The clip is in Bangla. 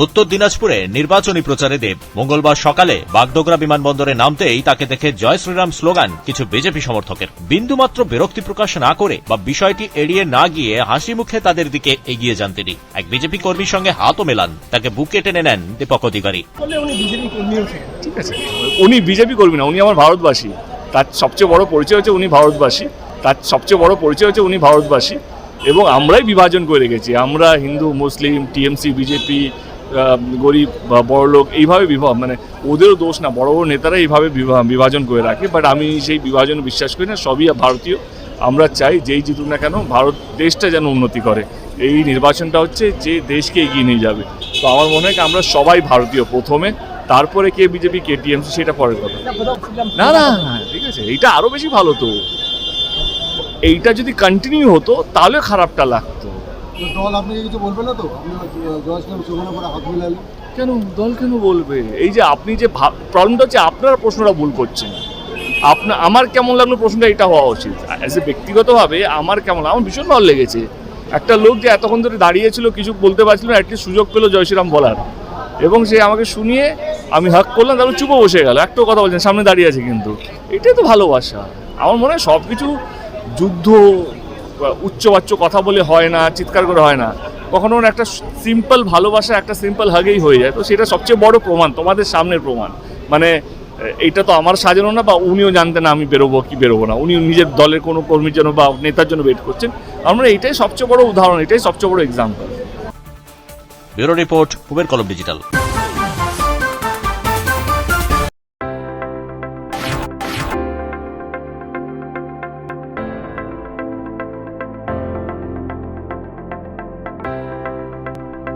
উত্তর দিনাজপুরে নির্বাচনী প্রচারে দেব। মঙ্গলবার সকালে বাগডোগরা বিমানবন্দরে নামতেই তাকে দেখে জয় শ্রীরাম স্লোগান, কিছু বিজেপি সমর্থকের। বিন্দুমাত্র বিরক্তি প্রকাশ না করে বা বিষয়টি এড়িয়ে না গিয়ে হাসি মুখে তাদের দিকে এগিয়ে যান তিনি। এক বিজেপি কর্মীর সঙ্গে হাতও মেলান। তাকে বুকে টেনে নেন দীপক অধিকারী। ঠিক আছে। উনি বিজেপি করবি না, উনি আমার ভারতবাসী। তার সবচেয়ে বড় পরিচয় হচ্ছে উনি ভারতবাসী। তার সবচেয়ে বড় পরিচয় হচ্ছে উনি ভারতবাসী। এবং আমরাই বিভাজন করে রেখেছি। আমরা হিন্দু, মুসলিম, টিএমসি, বিজেপি গরিব বা বড়লোক এইভাবে বিভাগ মানে ওদেরও দোষ না, বড় বড় নেতারা এইভাবে বিভা- বিভাজন করে রাখে বাট আমি সেই বিভাজন বিশ্বাস করি না, সবই ভারতীয়। আমরা চাই যেই জিতুক না কেন, ভারত দেশটা যেন উন্নতি করে। এই নির্বাচনটা হচ্ছে যে দেশকে এগিয়ে নিয়ে যাবে। তো আমার মনে হয় আমরা সবাই ভারতীয় প্রথমে, তারপরে কে বিজেপি, কে টিএমসি, সেটা পরের কথা। না না না ঠিক আছে, এইটা আরও বেশি ভালো তো। এইটা যদি কন্টিনিউ হতো, তাহলে খারাপটা লাগতো। দল আপনাকে কিছু বলবে না তো? কেন, দল কেন বলবে? এই যে আপনি যে প্রবলেমটা হচ্ছে আপনারা প্রশ্নটা ভুল করছেন। আপনার আমার কেমন লাগল প্রশ্নটা? এটা হওয়া উচিত। অ্যাজ এ ব্যক্তিগতভাবে আমার কেমন আমার ভীষণ ভালো লেগেছে। একটা লোক যে এতক্ষণ ধরে দাঁড়িয়েছিল, কিছু বলতে পারছিল না একটি সুযোগ পেল জয়শ্রীরাম বলার। এবং সে আমাকে শুনিয়ে আমি হাক করলাম, তারপর চুপো বসে গেল। একটাও কথা বলছেন, সামনে দাঁড়িয়ে আছে কিন্তু। এটাই তো ভালোবাসা। আমার মনে হয় সব কিছু যুদ্ধ উচ্চবাচ্য কথা বলে হয় না চিৎকার করে হয় না। কখনো একটা সিম্পল ভালোবাসা একটা সিম্পল হাগেই হয়ে যায়। তো সেটা সবচেয়ে বড় প্রমাণ তোমাদের সামনের প্রমাণ। মানে এ, এইটা তো আমার সাজানো না বা উনিও জানতেন আমি বেরোবো কি বেরোবো না। উনি নিজের দলের কোনো কর্মীর জন্য বা নেতার জন্য ওয়েট করছেন। আমরা এটাই সবচেয়ে বড় উদাহরণ এটাই সবচেয়ে বড় এক্সাম্পল ব্যুরো রিপোর্ট ডিজিটাল